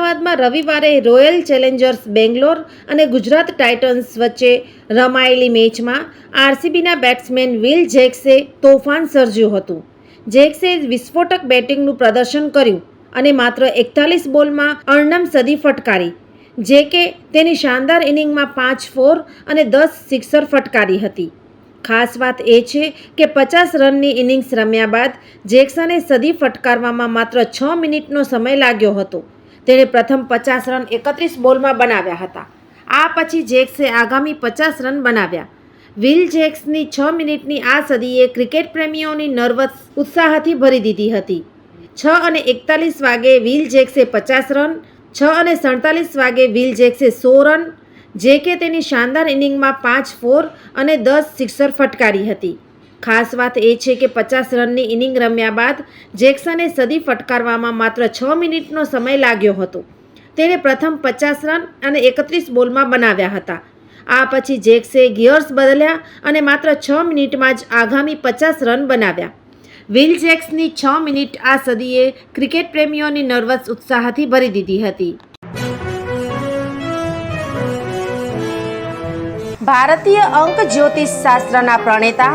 અમદાવાદમાં રવિવારે royal Challengers Bangalore અને ગુજરાત ટાઇટન્સ વચ્ચે રમાયેલી મેચમાં આરસીબીના બેટ્સમેન વિલ જેક્સે તોફાન સર્જ્યું હતું. જેક્સે વિસ્ફોટક બેટિંગનું પ્રદર્શન કર્યું અને માત્ર એકતાલીસ બોલમાં અર્ણમ સદી ફટકારી, જે કે તેની શાનદાર ઇનિંગમાં પાંચ ફોર અને દસ સિક્સર ફટકારી હતી. ખાસ વાત એ છે કે પચાસ રનની ઇનિંગ્સ રમ્યા બાદ જેક્સને સદી ફટકારવામાં માત્ર છ મિનિટનો સમય લાગ્યો હતો. તેણે પ્રથમ પચાસ રન એકત્રીસ બોલમાં બનાવ્યા હતા. આ પછી જેક્સે આગામી પચાસ રન બનાવ્યા. વિલ જેક્સની છ મિનિટની આ સદીએ ક્રિકેટ પ્રેમીઓની નર્વસ ઉત્સાહથી ભરી દીધી હતી. છ અને એકતાલીસ વાગે વિલ જેક્સે પચાસ રન, છ અને સડતાલીસ વાગે વિલ જેક્સે સો રન, જે કે તેની શાનદાર ઇનિંગમાં પાંચ ફોર અને દસ સિક્સર ફટકારી હતી. ખાસ વાત એ છે કે પચાસ રનની ઇનિંગ રમ્યા બાદ જેક્સને સદી ફટકારવામાં માત્ર છ મિનિટનો સમય લાગ્યો હતો. તેણે પ્રથમ પચાસ રન અને એકત્રીસ બોલમાં બનાવ્યા હતા. આ પછી જેક્સે ગિયર્સ બદલ્યા અને માત્ર છ મિનિટમાં જ આગામી પચાસ રન બનાવ્યા. વિલ જેક્સની છ મિનિટ આ સદીએ ક્રિકેટ પ્રેમીઓની નર્વસ ઉત્સાહથી ભરી દીધી હતી. ભારતીય અંક જ્યોતિષ શાસ્ત્રના પ્રણેતા